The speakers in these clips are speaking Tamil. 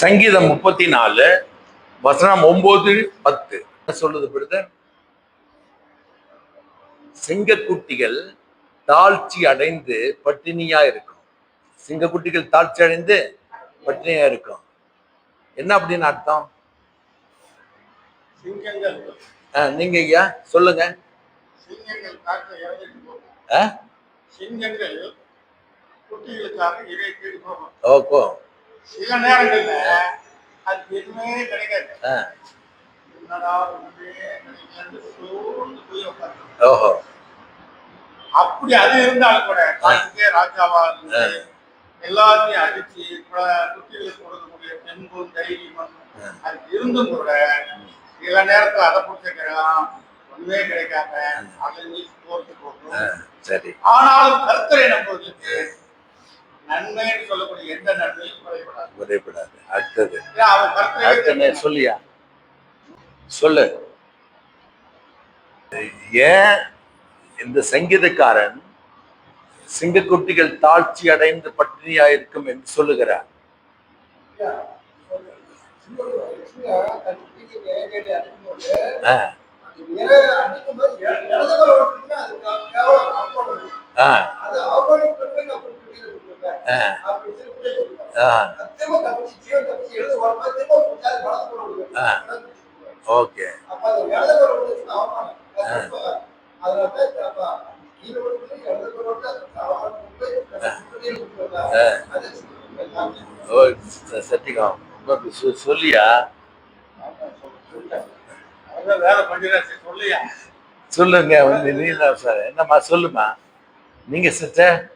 சங்கீதம் முப்பத்தி நாலு வசனம் ஒன்பது பத்து. சொல்லுது பிரதர்? சிங்கக்குட்டிகள் தாழ்ச்சி அடைந்து பட்டினியா இருக்கும். சிங்கக்குட்டிகள் தாழ்ச்சி அடைந்து பட்டினியா இருக்கும். என்ன அப்படின்னு அர்த்தம்? நீங்க ஐயா சொல்லுங்க. ஓகோ சில நேரங்கள்ல அது எதுவுமே கிடைக்காது. ஓஹோ. அப்படி அது இருந்தாலும் கூட காட்டுக்கே ராஜாவா இருந்து எல்லாத்தையும் அடிச்சு குட்டிகளுக்கு கொடுக்கக்கூடிய தெம்பும் தைரியமும் அது இருந்தும் கூட சில நேரத்துல அதை பிடிச்சிக்கிறான் ஒண்ணுமே கிடைக்காம அதை சரி. ஆனாலும் கர்த்தரை நம்புவதற்கு நன்மைன்னு சொல்லக்கூடிய எந்த நன்மையும் குறைபடாது. குறைபடாது. அடுத்தது. அடுத்த சொல்லியா? சொல்லு. ஏன் இந்த சங்கீதக்காரன் சிங்கக்குட்டிகள் தாழ்ச்சி அடைந்து பட்டினியா இருக்கும் என்று சொல்லுகிறார்? ஆ. ஓகே. ஓ ச- சொ- சொல்லியா? சொல்லியா சொல்லுங்க வந்து நீலா சார். என்னம்மா சொல்லுமா நீங்க சிஸ்டர்?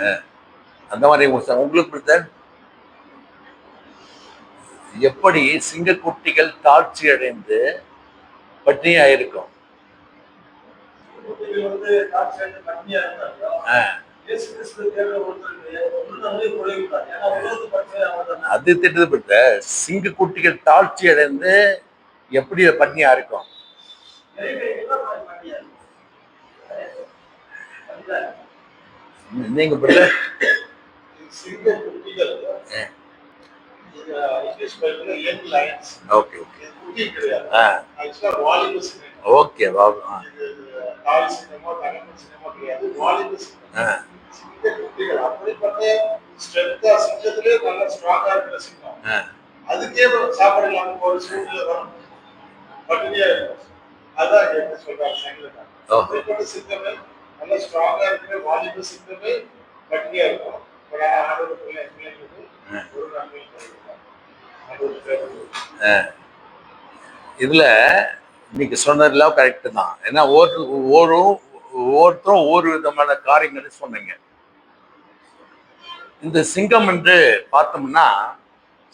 ஆ. அந்த மாதிரி உங்க- உங்களுக்கு பிரதர் எப்படி சிங்கக்குட்டிகள் தாழ்ச்சி அடைந்து பட்டினியா இருக்கும்? குட்டிகள் அது திட்டது பிரதர் சிங்கக்குட்டிகள் தாழ்ச்சி அடைந்து எப்படி பட்டினியா இருக்கும்? நீங்க பிரதர் இது ஓகே ஓகே இது கிடையாது ஆ. ஓகே பாபு இது கிடையாது ஆ, இருக்கிற அதுக்கே சாப்பாடு இல்லாம ஒரு சூழ்நிலை வரும். பட்டினியா இருக்கும். அதான் என்ன சொல்றாங்க. அப்படிப்பட்ட சிங்கமே நல்ல ஸ்ட்ராங்கா இருக்கிற வாலிப சிங்கமே பட்டினியா இருக்கும். ஒரு ஆறு பிள்ளை பிள்ளைங்களுக்கு ஒரு நன்மை கிடைக்கும். அது ஒரு பேர் ஆ. இதுல இன்னைக்கு சொன்னதெல்லாம் கரெக்டு தான். ஏன்னா ஒரு ஒரு ஒவ்வொருத்தரும் ஒவ்வொரு விதமான காரியங்களை சொன்னீங்க. இந்த சிங்கம் என்று பார்த்தோம்னா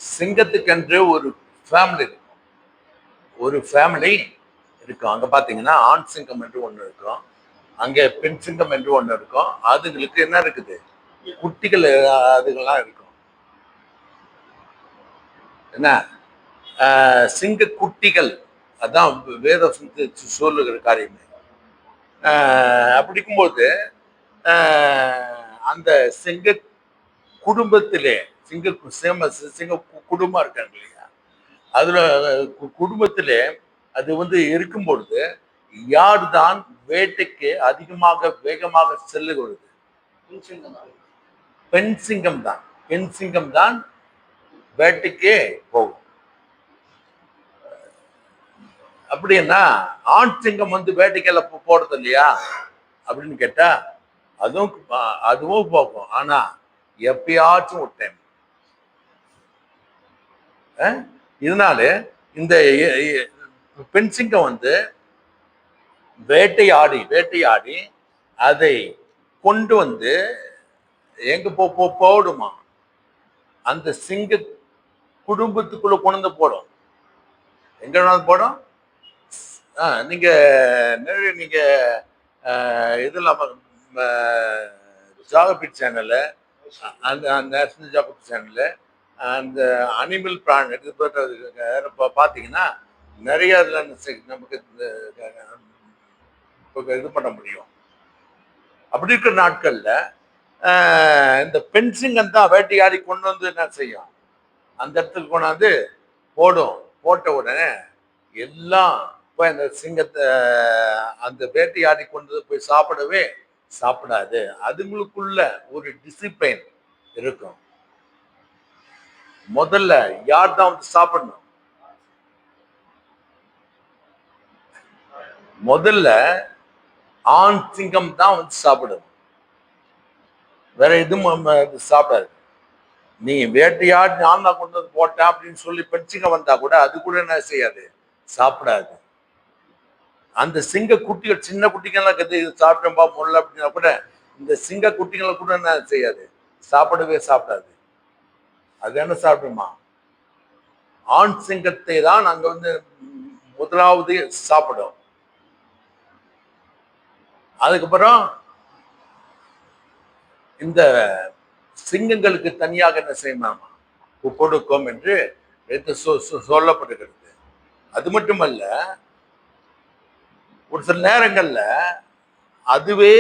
சிங்கத்துக்கென்று ஒரு ஃபேமிலி இருக்கும். ஒரு ஃபேமிலி இருக்கும் அங்கே பார்த்தீங்கன்னா ஆண் சிங்கம் என்று ஒன்று இருக்கும் அங்கே பெண் சிங்கம் என்று ஒன்று இருக்கும் அதுங்களுக்கு என்ன இருக்குது? குட்டிகள் அதுகள்லாம் இருக்கும் என்ன? சிங்க குட்டிகள். அதான் வேத சொல்லுகிற காரியமே. அப்படி இருக்கும்போது அந்த சிங்க குடும்பத்திலே சிங்க சேம சிங்க குடும்பம் இருக்காங்க இல்லையா? அதில் கு- குடும்பத்திலே அது வந்து இருக்கும் பொழுது யார்தான் வேட்டைக்கு அதிகமாக வேகமாக செல்லுகிறது? பெண் சிங்கம். தான் பெண் சிங்கம் தான் வேட்டைக்கே போகும். அப்படின்னா ஆண் சிங்கம் வந்து வேட்டைக்கெல்லாம் போ- போறது இல்லையா அப்படின்னு கேட்டா அதுவும் அதுவும் போகும். ஆனா எப்பயாச்சும் ஒரு டைம் இதனால இந்த எ- பெண் சிங்கம் வந்து வேட்டையாடி வேட்டையாடி அதை கொண்டு வந்து எங்க போ போ- போடுமா? அந்த சிங்க குடும்பத்துக்குள்ள கொண்டு வந்து போடும். எங்க வேணாலும் போடும். ஆ, நீங்க நிறைய நீங்க ஆ, இதெல்லாம் ஜாகபிட் சேனல்ல அந்த நேஷனல் ஜாகபிட் சேனல்ல அந்த அனிமல் பிராண்ட் எடுத்து பார்த்தீங்கன்னா நிறைய நமக்கு இந்த, இது பண்ண முடியும். அப்படி இருக்கிற நாட்கள்ல இந்த பென்சிங்கன் தான் வேட்டையாடி கொண்டு வந்து என்ன செய்யும்? அந்த இடத்துக்கு கொண்டாந்து போடும். போட்ட உடனே எல்லாம் போய் அந்த சிங்கத்தை அந்த வேட்டையாடி கொண்டு வந்து போய் சாப்பிடவே சாப்பிடாது. அதுங்களுக்குள்ள ஒரு டிசிப்ளின் இருக்கும். முதல்ல யார் தான் வந்து சாப்பிடணும்? முதல்ல ஆண் சிங்கம் தான் வந்து சாப்பிடும் வேற எதுவும் நம்ம இது சாப்பிடாது. நீ வேட்டையாடு நான் தான் கொண்டு வந்து போட்டேன் அப்படின்னு சொல்லி பெண்சிங்க வந்தா கூட அது கூட என்ன செய்யாது? சாப்பிடாது. அந்த சிங்க குட்டிகள் சின்ன குட்டிகள்லாம் கத்து இது சாப்பிட்டோம்பா முல்ல அப்படின்னா கூட இந்த சிங்க குட்டிகளை கூட என்ன செய்யாது? சாப்பிடவே சாப்பிடாது. அது என்ன சாப்பிடுமா? ஆண் சிங்கத்தை தான் அங்கே வந்து முதலாவது சாப்பிடும். அதுக்கப்புறம் இந்த சிங்கங்களுக்கு தனியாக என்ன செய்யணுமா கொடுக்கும் என்று எடுத்து சொ- அது மட்டுமல்ல ஒரு சில நேரங்கள்ல அதுவே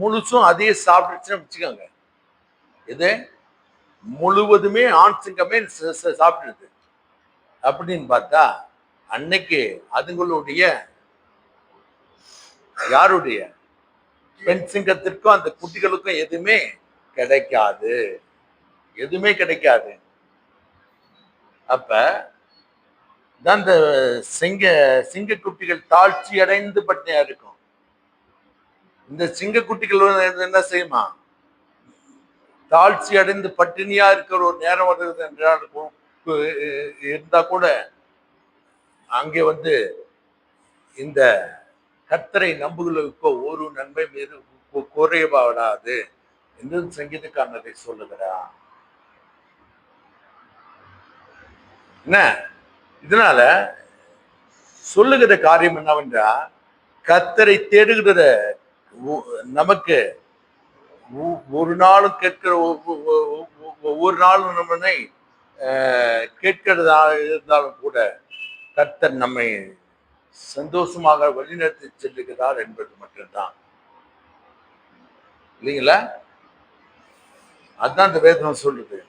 முழுசும் அதையே சாப்பிட்டுச்சுன்னு வச்சுக்கோங்க. இது முழுவதுமே ஆண் சிங்கமே சாப்பிடுது அப்படின்னு பார்த்தா அன்னைக்கு அதுங்களுடைய யாருடைய? பெண் சிங்கத்திற்கும் அந்த குட்டிகளுக்கும் எதுவுமே கிடைக்காது. எதுவுமே கிடைக்காது. அப்ப தான் இந்த சிங்க சிங்க குட்டிகள் தாழ்ச்சி அடைந்து பட்டினியா இருக்கும். இந்த சிங்க குட்டிகள் என்ன செய்யுமா? தாழ்ச்சி அடைந்து பட்டினியா இருக்கிற ஒரு நேரம் வருகிறது என்றால் இருந்தா கூட அங்கே வந்து இந்த கத்தரை நம்புகளுக்கோ ஒரு நன்மை மீது கு- குறைபாடாது. என்று சங்கீதக்காரனை சொல்லுகிறார் என்ன? இதனால சொல்லுகிற காரியம் என்னவென்றா கத்தரை தேடுகிற நமக்கு ஒ- ஒரு நாளும் கேட்கிற ஒ- ஒ- ஒவ்வொரு நாளும் நம்மனை அஹ், கேட்கிறதா இருந்தாலும் கூட கர்த்தர் நம்மை சந்தோஷமாக வழிநடத்தி செல்லுகிறார் என்பது மட்டும்தான். இல்லைங்களா? அதான் இந்த வேதனம் சொல்லுது.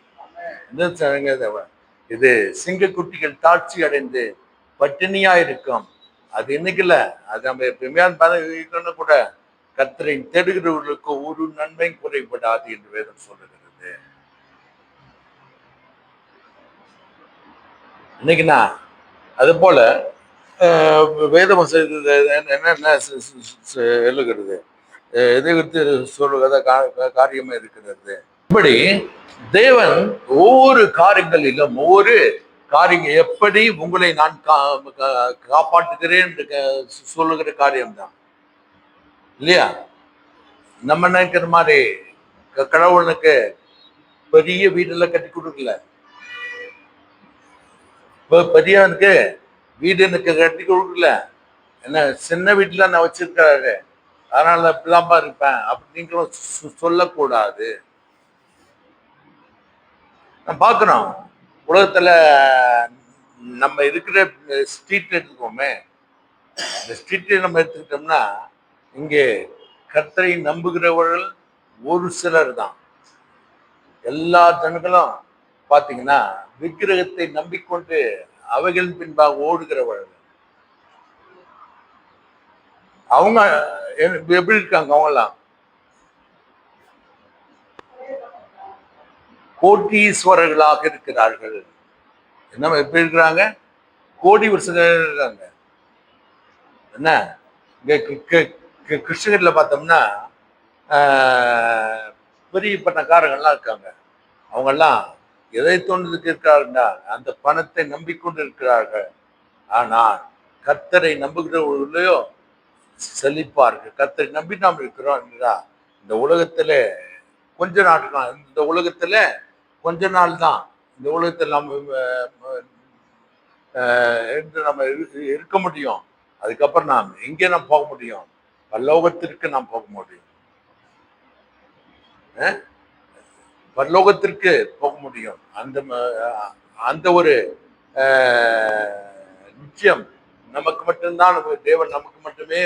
இது- சிங்க குட்டிகள் தாட்சி அடைந்து பட்டினியா இருக்கும். அது இன்னைக்குல இல்ல அது நம்ம எப்பயுமே இருக்கணும் கூட கத்தரை தேடுகிறவர்களுக்கு ஒரு நன்மை குறைபடாது என்று வேதம் சொல்லுகிறது. இன்னைக்குண்ணா அது போல வேதம் செய்தது என்ன- என்னென்ன எழுகிறது எதை குறித்து சொல்லுகிறத காரியமே இருக்கிறது? இப்படி தேவன் ஒவ்வொரு காரியங்களிலும் ஒவ்வொரு காரியங்கள் எப்படி உங்களை நான் கா- காப்பாற்றுகிறேன் என்று சொல்லுகிற காரியம்தான். இல்லையா? நம்ம நினைக்கிற மாதிரி கடவுளுக்கு பெரிய வீடெல்லாம் கட்டி கொடுக்கல. பெரியவனுக்கு வீடு எனக்கு கட்டி கொடுக்கல. என்ன சின்ன வீட்டில் நான் வச்சிருக்காரு அதனால இப்படிலாம்பா இருப்பேன். அப்படிங்களும் சொ- சொல்லக்கூடாது. நான் பார்க்குறோம் உலகத்துல நம்ம இருக்கிற ஸ்ட்ரீட் எடுத்துக்கோமே இந்த ஸ்ட்ரீட்டை நம்ம எடுத்துக்கிட்டோம்னா இங்கே கர்த்தரை நம்புகிறவர்கள் ஒரு சிலர் தான். எல்லா ஜனங்களும் பார்த்தீங்கன்னா விக்கிரகத்தை நம்பிக்கொண்டு அவைகளின் பின்பாக ஓடுகிறவர்கள் அவங்க எப்படி இருக்காங்க அவங்கெல்லாம்? கோட்டீஸ்வரர்களாக இருக்கிறார்கள். என்ன எப்படி இருக்கிறாங்க? கோடி வருஷங்கள் இருக்காங்க. என்ன? இங்க கிருஷ்ணகிரியில் பார்த்தோம்னா ஆஹ், பெரிய பணக்காரங்கள்லாம் இருக்காங்க. அவங்கெல்லாம் எதை தோன்றதுக்கு இருக்கிறார்கள்னா அந்த பணத்தை நம்பிக்கொண்டு இருக்கிறார்கள் ஆனால் கத்தரை நம்புகிறவர்களையோ செழிப்பார்கள். கத்தரை நம்பி நாம் இருக்கிறோம் இல்லையா இந்த உலகத்துல கொஞ்ச நாட்கள் தான் இந்த உலகத்துல கொஞ்ச நாள் தான் இந்த உலகத்தில் நம்ம அஹ், இருந்து நம்ம இருக்க முடியும். அதுக்கப்புறம் நாம் எங்கே நாம் போக முடியும்? பல்லோகத்திற்கு நாம் போக முடியும். ஆ பரலோகத்திற்கு போக முடியும். அந்த அந்த ஒரு நிச்சயம் நமக்கு மட்டும்தான் தேவன் நமக்கு மட்டுமே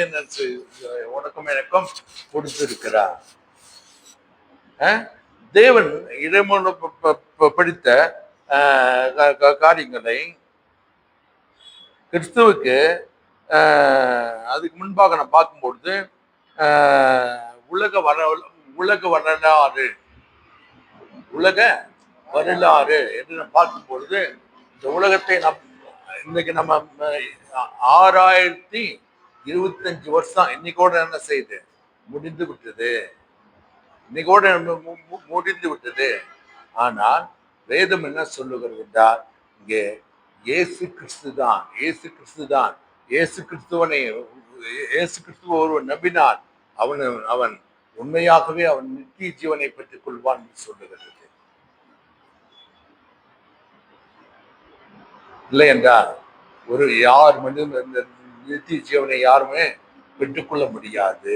உனக்கும் எனக்கும் கொடுத்திருக்கிறார். தேவன் இறைமனு படித்த காரியங்களை கிறிஸ்துவுக்கு அதுக்கு முன்பாக நான் பார்க்கும்பொழுது உலக வர உலக வரலாறு உலக வரலாறு என்று நான் பார்க்கும் பொழுது இந்த உலகத்தை நம் இன்னைக்கு நம்ம ஆறாயிரத்தி இருபத்தஞ்சு வருஷம் இன்னைக்கோட என்ன செய்யுது? முடிந்து விட்டது. இன்னைக்கோட மு- மு- முடிந்து விட்டது. ஆனால் வேதம் என்ன சொல்லுகிறது என்றால் இங்கே இயேசு கிறிஸ்து தான் இயேசு கிறிஸ்து தான். இயேசு கிறிஸ்துவனை இயேசு கிறிஸ்துவ ஒருவன் நம்பினான் அவன் அவன் உண்மையாகவே அவன் நித்திய ஜீவனை பெற்றுக் கொள்வான் என்று சொல்லுகிறது. இல்லை என்றால் ஒரு யார் மனிதன் இந்த நித்திய ஜீவனை யாருமே பெற்றுக்கொள்ள முடியாது